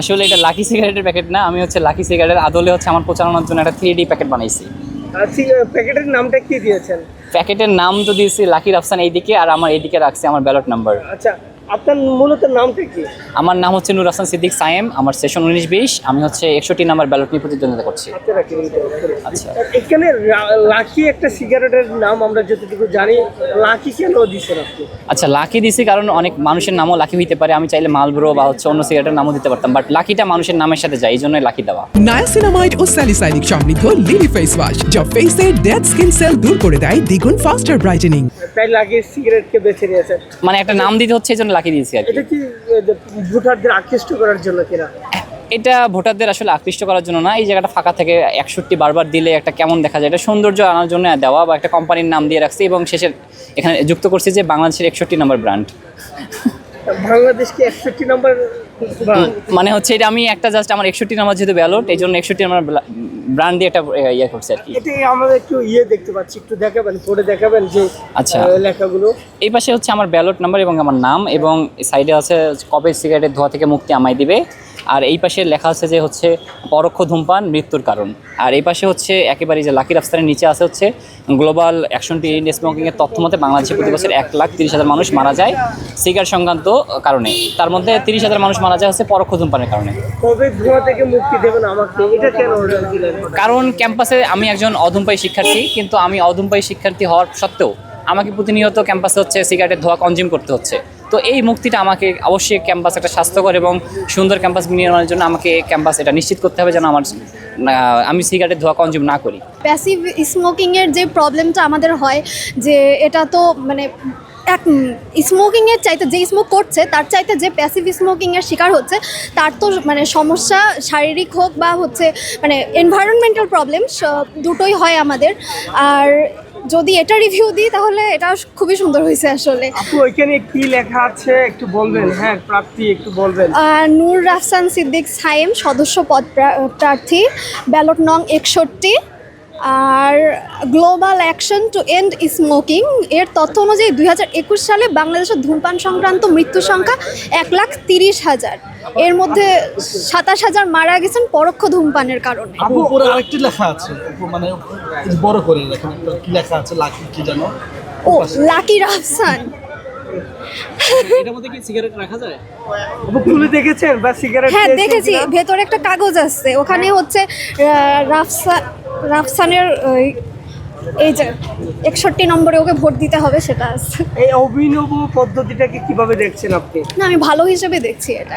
আসলে এটা লাকি সিগারেটের প্যাকেট না আমি হচ্ছে লাকি সিগারেটের আদলে হচ্ছে আমার প্রচারণার জন্য একটা থ্রি ডি প্যাকেট বানাইছি। প্যাকেটের নামটা কি দিয়েছেন? প্যাকেটের নাম তো দিয়েছি লাকি রাফসান এইদিকে আর আমার এইদিকে রাখছি আমার ব্যালট নাম্বার আচ্ছা আপনার মূলত নামটা কি? আমার নাম হচ্ছে নুর হাসান সিদ্দিক সায়েম আমার সেশন উনিশ বিশ আমি হচ্ছে একষট্টি নাম্বার ব্যালট নিয়ে প্রতিদ্বন্দ্বিতা করছি? আচ্ছা। এখানে লাকি একটা সিগারেটের নাম আমরা যতটুকু জানি লাকি কেন দিচ্ছেন আপনি? আচ্ছা লাকি দিছি কারণ অনেক মানুষের নামও লাকি হইতে পারে আমি চাইলে মালব্রো বা হচ্ছে অন্য সিগারেটের নামও দিতে পারতাম বাট লাকিটা মানুষের নামের সাথে যায় এই জন্যই লাকি দেওয়া। নায়াসিনামাইড ও স্যালিসাইনিক সমৃদ্ধ লিলি ফেস ওয়াশ যা ফেসের ডেড স্কিন সেল দূর করে দেয় দ্বিগুণ ফাস্টার ব্রাইটেনিং তাই লাকি সিগারেটকে বেছে নিয়েছেন মানে একটা নাম দিতে হচ্ছে এই জন্য লাকি দিয়েছি আর কি। এটা কি ভোটারদের আকৃষ্ট করার জন্য কিনা? এটা ভোটারদের আসলে আকৃষ্ট করার জন্য না এই জায়গাটা ফাঁকা থেকে একষট্টি বারবার দিলে একটা কেমন দেখা যায়? এটা সৌন্দর্য আনার জন্য দেওয়া বা একটা কোম্পানির নাম দিয়ে রাখছি এবং শেষে এখানে যুক্ত করছি যে বাংলাদেশের একষট্টি নম্বর ব্র্যান্ড বাংলাদেশকে একষট্টি নম্বর মানে হচ্ছে এটা আমি একটা জাস্ট আমার একষট্টি নাম্বার যেহেতু ব্যালট এই জন্য একষট্টি নম্বর ব্র্যান্ড দিয়ে একটা ইয়ে করছে আর কি। এটাই আমরা একটু ইয়ে দেখতে পাচ্ছি একটু দেখাবেন পড়ে দেখাবেন যে আচ্ছা। লেখাগুলো। এই পাশে হচ্ছে আমার ব্যালট নাম্বার এবং আমার নাম এবং সাইডে আছে কবে সিগারেটের ধোয়া থেকে মুক্তি আমায় দিবে। আর এই পাশে লেখা আছে যে হচ্ছে পরোক্ষ ধূমপান মৃত্যুর কারণ। আর এই পাশে হচ্ছে একেবারে যে লাকি রাফস্তানের নিচে আছে হচ্ছে গ্লোবাল অ্যাকশন টু ইন্ড স্মোকিংয়ের তথ্য মতে বাংলাদেশে প্রতি বছর এক লাখ তিরিশ হাজার মানুষ মারা যায় সিগারেট সংক্রান্ত কারণে। তার মধ্যে তিরিশ হাজার মানুষ মারা যায় হচ্ছে পরোক্ষ ধূমপানের কারণে। কারণ ক্যাম্পাসে আমি একজন অধূমপায়ী শিক্ষার্থী কিন্তু আমি অধূমপায়ী শিক্ষার্থী হওয়ার সত্ত্বেও আমাকে প্রতিনিয়ত ক্যাম্পাসে হচ্ছে সিগারেটের ধোয়া কনজিউম করতে হচ্ছে। তো এই মুক্তিটা আমাকে অবশ্যই ক্যাম্পাস একটা স্বাস্থ্যকর এবং সুন্দর ক্যাম্পাস নির্মাণের জন্য আমাকে ক্যাম্পাস এটা নিশ্চিত করতে হবে যেন আমার আমি সিগারেটের ধোয়া কনজিউম না করি। প্যাসিভ স্মোকিংয়ের যে প্রবলেমটা আমাদের হয়, যে এটা তো মানে এক স্মোকিংয়ের চাইতে যে স্মোক করছে, তার চাইতে যে প্যাসিভ স্মোকিংয়ের শিকার হচ্ছে, তার তো মানে সমস্যা শারীরিক হোক বা হচ্ছে মানে এনভায়রনমেন্টাল প্রবলেম দুটোই হয় আমাদের। আর যদি এটা রিভিউ দিই তাহলে এটা খুবই সুন্দর হয়েছে আসলে। আপু ওইখানে কি লেখা আছে? একটু বলবেন হ্যাঁ প্রাপ্তি একটু বলবেন। নূর রাফসান সিদ্দিক সাইম সদস্য পদ প্রা- প্রার্থী ব্যালট নং একষট্টি। আর Global Action to End Smoking এর তথ্য অনুযায়ী দুই হাজার একুশ সালে বাংলাদেশের ধূমপান সংক্রান্ত মৃত্যু সংখ্যা এক লাখ তিরিশ হাজার। এর মধ্যে সাতাশ হাজার মারা গেছেন পরোক্ষ ধূমপানের কারণে। আপু উপরে আরেকটি লেখা আছে মানে বড় করে লেখা কি লেখা আছে লাকি কি জানো ও লাকি রাফসান। এটার মধ্যে কি সিগারেট রাখা যায়? খুলে দেখেছেন? বা সিগারেট হ্যাঁ দেখেছি। ভেতরে একটা কাগজ আছে। ওখানে হচ্ছে রাফসা রাফসানের এই যে একষট্টি নম্বরে ওকে ভোট দিতে হবে সেটা আছে। এই অভিনব পদ্ধতিটাকে কীভাবে দেখছেন আপনি? না আমি ভালো হিসেবে দেখছি এটা।